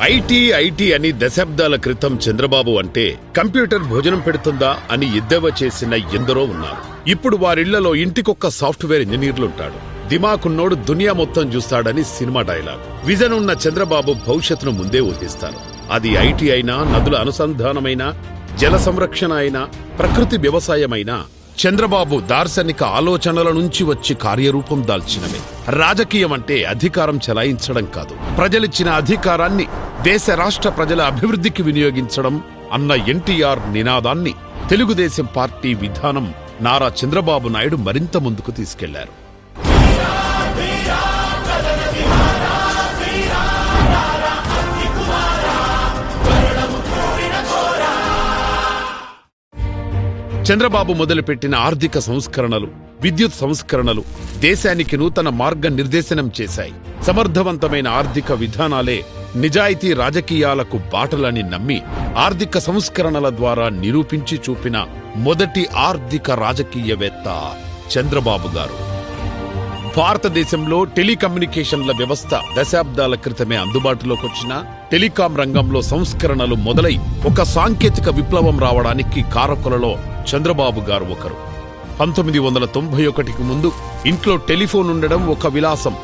IT IT అని దశాబ్దాల క్రితం చంద్రబాబు అంటే కంప్యూటర్ భోజనం పెడుతుందా అని ఎద్దేవా చేసిన ఎందరో ఉన్నారు. ఇప్పుడు వారిళ్ళలో ఇంటికొక్క సాఫ్ట్వేర్ ఇంజనీర్లుంటాడు. దిమాకున్నోడు దునియా మొత్తం చూస్తాడని సినిమా డైలాగ్. విజన్ ఉన్న చంద్రబాబు భవిష్యత్తును ముందే ఊహిస్తారు. అది ఐటీ అయినా నదుల అనుసంధానమైనా జల సంరక్షణ అయినా ప్రకృతి వ్యవసాయమైనా చంద్రబాబు దార్శనిక ఆలోచనల నుంచి వచ్చి కార్యరూపం దాల్చినవే రాజకీయం అంటే అధికారం చెలాయించడం కాదు. ప్రజలిచ్చిన అధికారాన్ని దేశ రాష్ట్ర ప్రజల అభివృద్ధికి వినియోగించడం అన్న ఎన్టీఆర్ నినాదాన్ని తెలుగుదేశం పార్టీ విధానం నారా చంద్రబాబు నాయుడు మరింత ముందుకు తీసుకెళ్ళారు. చంద్రబాబు మొదలుపెట్టిన ఆర్థిక సంస్కరణలు విద్యుత్ సంస్కరణలు దేశానికి నూతన మార్గ నిర్దేశనం చేశాయి. సమర్థవంతమైన ఆర్థిక విధానాలే నిజాయితీ రాజకీయాలకు బాటలని నమ్మి ఆర్థిక సంస్కరణల ద్వారా నిరూపించి చూపిన మొదటి ఆర్థిక రాజకీయవేత్త చంద్రబాబు గారు. భారతదేశంలో టెలికమ్యూనికేషన్ల వ్యవస్థ దశాబ్దాల క్రితమే అందుబాటులోకి వచ్చిన టెలికాం రంగంలో సంస్కరణలు మొదలై ఒక సాంకేతిక విప్లవం రావడానికి కారకులలో చంద్రబాబు గారు ఒకరు. పంతొమ్మిది వందల తొంభై ఒకటికి ముందు ఇంట్లో టెలిఫోన్ ఉండడం ఒక విలాసం.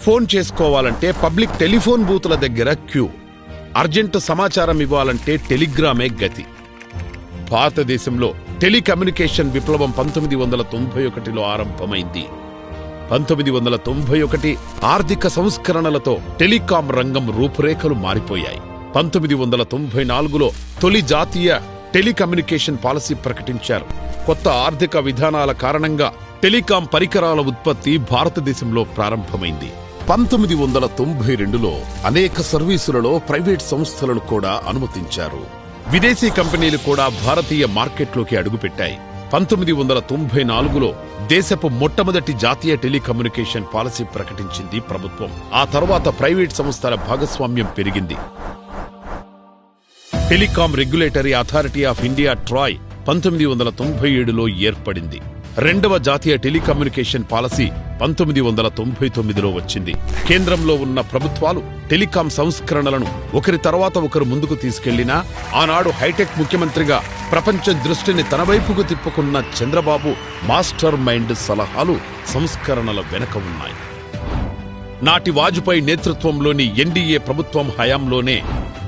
ఫోన్ చేసుకోవాలంటే పబ్లిక్ టెలిఫోన్ బూతుల దగ్గర క్యూ. అర్జెంటు సమాచారం ఇవ్వాలంటే టెలిగ్రామే గతి. భారతదేశంలో టెలికమ్యూనికేషన్ విప్లవం పంతొమ్మిది వందల తొంభై ఒకటిలో ఆరంభమైంది. పంతొమ్మిది వందల తొంభై ఒకటి ఆర్థిక సంస్కరణలతో టెలికాం రంగం రూపురేఖలు మారిపోయాయి. పంతొమ్మిది వందల తొంభై నాలుగులో తొలి జాతీయ టెలికమ్యూనికేషన్ పాలసీ ప్రకటించారు. కొత్త ఆర్థిక విధానాల కారణంగా టెలికాం పరికరాల ఉత్పత్తి భారతదేశంలో ప్రారంభమైంది. పంతొమ్మిది వందల తొంభై రెండులో అనేక సర్వీసులలో ప్రైవేట్ సంస్థలను కూడా అనుమతించారు. విదేశీ కంపెనీలు కూడా భారతీయ మార్కెట్లోకి అడుగుపెట్టాయి. పంతొమ్మిది వందల తొంభై నాలుగులో దేశపు మొట్టమొదటి జాతీయ టెలికమ్యూనికేషన్ పాలసీ ప్రకటించింది ప్రభుత్వం. ఆ తర్వాత ప్రైవేట్ సంస్థల భాగస్వామ్యం పెరిగింది. Telecom regulatory authority of India TRAI పంతొమ్మిది వందల తొంభై ఏడులో ఏర్పడింది. రెండవ జాతీయ టెలికమ్యూనికేషన్ పాలసీ పంతొమ్మిది వందల తొంభై తొమ్మిదిలో వచ్చింది. కేంద్రంలో ఉన్న ప్రభుత్వాలు టెలికాం సంస్కరణలను ఒకరి తర్వాత ఒకరు ముందుకు తీసుకెళ్ళినా ఆనాడు హైటెక్ ముఖ్యమంత్రిగా ప్రపంచం దృష్టిని తన వైపుకు తిప్పుకున్న చంద్రబాబు మాస్టర్ మైండ్ సలహాలు సంస్కరణల వెనక ఉన్నాయి. నాటి వాజ్పేయి నేతృత్వంలోని ఎన్డీఏ ప్రభుత్వం హయాంలోనే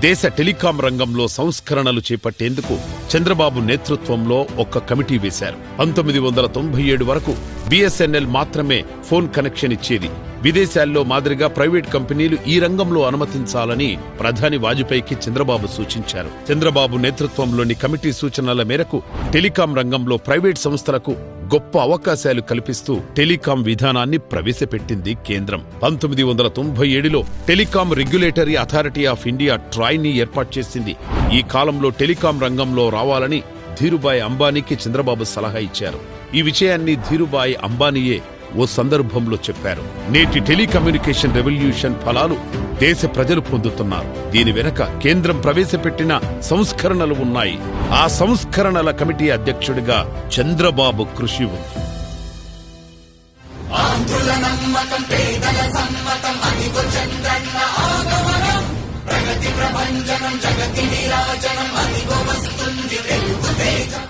దేశ టెలికాం రంగంలో సంస్కరణలు చేపట్టేందుకు చంద్రబాబు నేతృత్వంలో ఒక కమిటీ వేశారు. పంతొమ్మిది వందల తొంభై ఏడు వరకు బిఎస్ఎన్ఎల్ మాత్రమే ఫోన్ కనెక్షన్ ఇచ్చేది. విదేశాల్లో మాదిరిగా ప్రైవేట్ కంపెనీలు ఈ రంగంలో అనుమతించాలని ప్రధాని వాజ్పేయికి చంద్రబాబు సూచించారు. చంద్రబాబు నేతృత్వంలోని కమిటీ సూచనల మేరకు టెలికాం రంగంలో ప్రైవేట్ సంస్థలకు గొప్ప అవకాశాలు కల్పిస్తూ టెలికాం విధానాన్ని ప్రవేశపెట్టింది కేంద్రం. పంతొమ్మిది వందల తొంభై ఏడులో telecom regulatory authority of India ట్రాయ్ని ఏర్పాటు చేసింది. ఈ కాలంలో టెలికాం రంగంలో రావాలని ధీరుబాయ్ అంబానీకి చంద్రబాబు సలహా ఇచ్చారు. ఈ విషయాన్ని ధీరుబాయ్ అంబానీయే ఓ సందర్భంలో చెప్పారు. నేటి టెలికమ్యూనికేషన్ రెవల్యూషన్ ఫలాలు దేశ ప్రజలు పొందుతున్నారు. దీని వెనక కేంద్రం ప్రవేశపెట్టిన సంస్కరణలు ఉన్నాయి. ఆ సంస్కరణల కమిటీ అధ్యక్షుడిగా చంద్రబాబు కృషి ఉంది. ప్రగతి ప్రభంజనం జగతి నిరాజనం అదిగో వస్తుంది తెలుగు తేజం